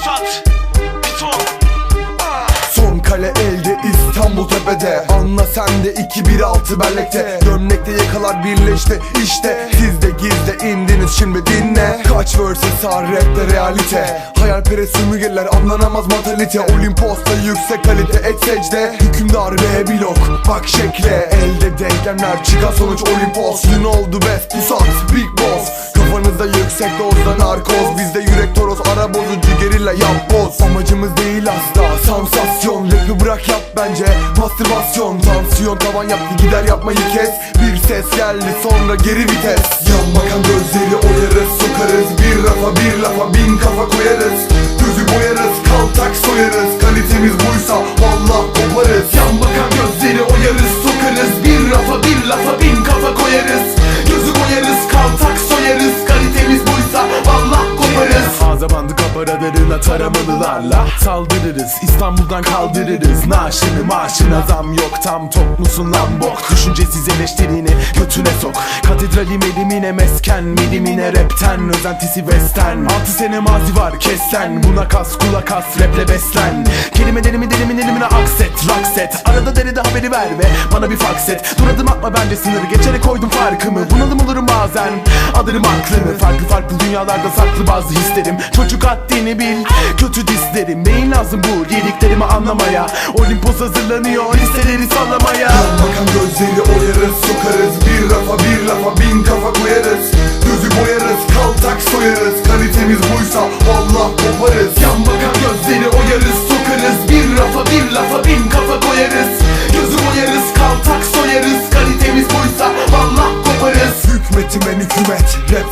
Pusat Piton Son kale elde İstanbul tepede. Anla sen de 216 bellekte. Gömlekte yakalar birleşti işte. Siz de gizde indiniz şimdi dinle. Kaç verse sar rapte realite. Hayalperest sümügeler anlanamaz matalite. Olimpos'ta yüksek kalite et secde. Hükümdar ve blok bak şekle. Elde denklemler çıkan sonuç Olimpos. Yün oldu best pusat big boss. Kafanızda yüksek dozda narkoz Bizde gerilla yap boz. Amacımız değil asla. Sansasyon Rapi bırak yap bence. Mastürbasyon Tansiyon tavan yaptı gider yapmayı kes. Bir ses geldi sonra geri vites. Yan bakan gözleri oyarız sokarız. Bir rafa bir lafa bin kafa koyarız. Gözü boyarız kaltak soyarız Kaparalarına taramalılarla Saldırırız. İstanbul'dan kaldırırız. Naaşını maaşına zam yok. Tam tok musun lan bok. Düşüncesiz eleştirini götüne sok. Katedralim elimine mesken Milimine rapten. Özentisi western. Altı sene mazi var kessen Buna kas kulak as raple beslen. Kelimelerimi dilimin elimine akset Rakset. Arada derede haberi ver ve bana bir fax et. Dur adım atma bence sınırı. Geçerek koydum farkımı. olurum bazen. Alırım aklını Farklı farklı dünyalarda saklı bazı hislerim. Çocuk haddini bil kötü dislerim Neyin lazım bu yediklerimi anlamaya? Olimpos hazırlanıyor listeleri sallamaya. Yan bakan gözleri oyarız sokarız. Bir rafa bir lafa bin kafa koyarız. Gözü boyarız kaltak soyarız. Kalitemiz buysa vallah koparız. Yan bakan gözleri oyarız sokarız. Bir rafa bir lafa bin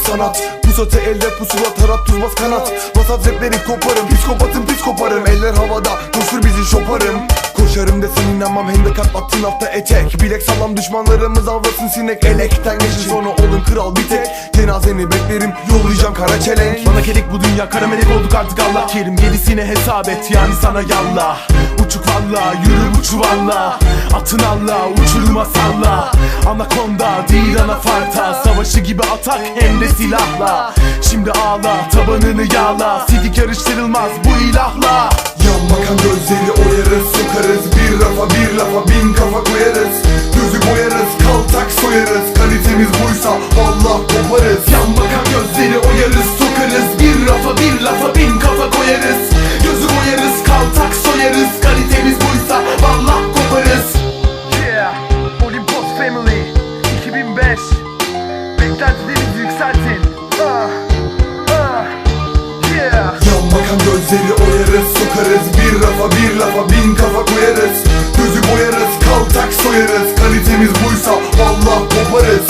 sanat. Pusatı elde pusula taraf tuzmaz kanat. Vasat rapleri koparım psikopatım psikoparım Eller havada coştur bizi şoparım. Koşarım desin inanmam hendek atlattın hafta etek. Bilek sağlam düşmanlarımız avlasın sinek. Elekten geçin sonra olun kral bir tek. Cenazeni beklerim yollayacağım kara çelenk. Bana kelek bu dünya kara melek olduk artık Allah. Kerim Gerisine hesap et yani sana yallah Uçuk valla yürü bu çuvalla. Atın Allah uçuruma salla. Anakonda değil anafarta Savaşı gibi atak hem de silahla. Şimdi ağla tabanını yağla. Sidik yarıştırılmaz bu ilahla. Yan bakan gözleri oyarız sokarız. Bir rafa bir lafa bin kafa koyarız. Gözü boyarız kaltak soyarız. Kalitemiz buysa vallah koparız yükseltin ah, ah, Yeah. Yan bakan gözleri oyarız sokarız. Bir rafa bir lafa bin kafa koyarız. Gözü boyarız kaltak soyarız. Kalitemiz buysa vallah koparız